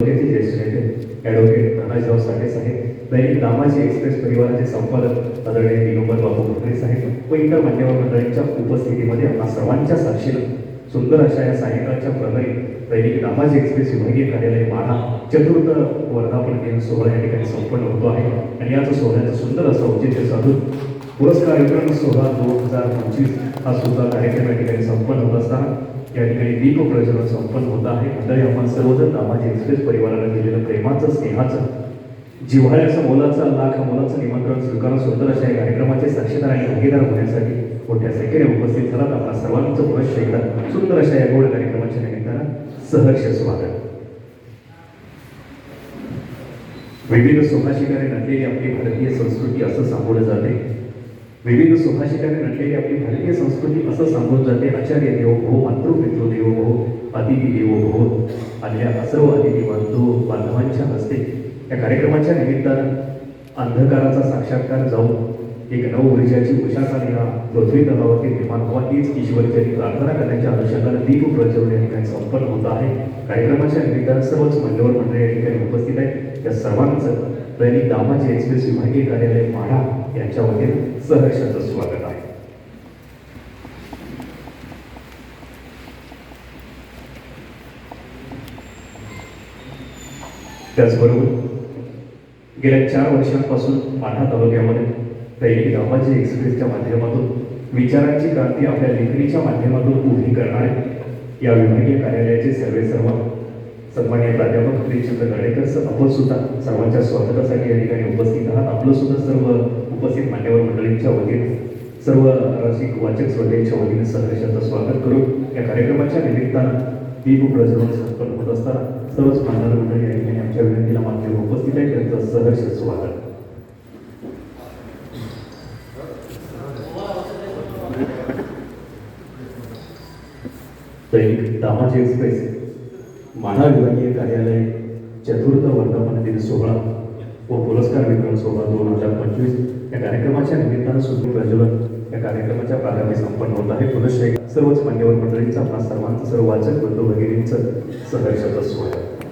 तालुक्याचे ज्येष्ठ नेते ॲडव्होकेट धनाजीराव साठे साहेब दैनिक दामाजी एक्सप्रेस परिवाराचे संपादक आदरणीय दिगंबर बाबू भोकरे साहेब व इतर मान्यवर मंडळींच्या उपस्थितीमध्ये आपल्या सर्वांच्या साक्षीला सुंदर अशा या सायंकाळच्या प्रहरी दैनिक दामाजी एक्सप्रेस विभागीय कार्यालय माढा चतुर्थ वर्धापन दिन सोहळा या ठिकाणी संपन्न होतो आहे. आणि याच सोहळ्याचं सुंदर असं औचित्य साधून पुरस्कार वितरण सोहळा दोन हजार पंचवीस हा सुद्धा कार्यक्रम या ठिकाणी संपन्न होत असताना या ठिकाणी दीप प्रज्वलन संपन्न होत आहे. मंडळी आपण सर्वजण दामाजी एक्सप्रेस परिवाराला दिलेलं प्रेमाचं स्नेहाचं जिव्हाळ्याचं मोलाचं लाख मोलाचं निमंत्रण स्वीकारून सुंदर अशा या कार्यक्रमाचे साक्षीदार आणि भागीदार होण्यासाठी मोठ्या संख्येने उपस्थित झालात. आपल्या सर्वांचं पुनश्च एकदा सुंदर अशा या गोड कार्यक्रमाच्या निमित्तानं सहर्ष स्वागत. विविध सुभाषिकाने नटलेली आपली भारतीय संस्कृती असं सांगवलं जाते. विविध सुभाषिकाने नटलेली आपली भारतीय संस्कृती असं सांगून जाते. आचार्य देवो भो मातृपितृ देवो भो अतिथी देव भो आदल्या सर्व अतिथी बांधव बांधवांच्या हस्ते. या कार्यक्रमाच्या निमित्तानं अंधकाराचा साक्षात्कार जाऊन एक नव ऊर्जाची उषाचा निळा पृथ्वी तलावरती निर्माण व्हावा हीच ईश्वरचरी प्रार्थना करण्याच्या अनुषंगाने दीप प्रज्वलन या ठिकाणी संपन्न होत आहे. कार्यक्रमाच्या निमित्तानं सर्वच मान्यवर मंडळी या ठिकाणी उपस्थित आहेत. त्या सर्वांचं दैनिक दामाचे एक्सप्रेस विभागीय कार्यालय माढा यांच्या वतीनं सहर्षाचं स्वागत आहे. त्याचबरोबर गेल्या चार वर्षांपासून माढा तालुक्यामध्ये दैनिक दामाजी एक्सप्रेसच्या माध्यमातून विचारांची क्रांती आपल्या लेखणीच्या माध्यमातून उभी करणारे या विभागीय कार्यालयाचे सर्वे सर्व सन्मान्य प्राध्यापक हरिश्चंद्र गडेकर सर आपण सुद्धा सर्वांच्या स्वागतासाठी या ठिकाणी उपस्थित आहात. आपलं सुद्धा सर्व उपस्थित मान्यवर मंडळींच्या वतीने सर्व रसिक वाचक श्रोत्यांच्या वतीने सहर्षाचं स्वागत करून या कार्यक्रमाच्या निमित्तानं दीप प्रज्वलन संपन्न होत असताना सर्वच मान्यवर मंडळी या ठिकाणी आमच्या विनंतीला माध्यम उपस्थित आहे. त्यांचं सहर्ष स्वागत. दैनिक दामाजी एक्सप्रेस माढा विभागीय कार्यालय चतुर्थ वर्धापन दिन सोहळा व पुरस्कार वितरण सोहळा दोन हजार पंचवीस या कार्यक्रमाच्या निमित्तानं सुद्धा प्रज्वलन या कार्यक्रमाच्या प्रारंभी संपन्न होत आहे. पुनश्च सर्वच मान्यवर मंडळींचा आपणा सर्वांचं सर्व वाचक बंधू भगिनींचं सहर्षाचं स्वागत.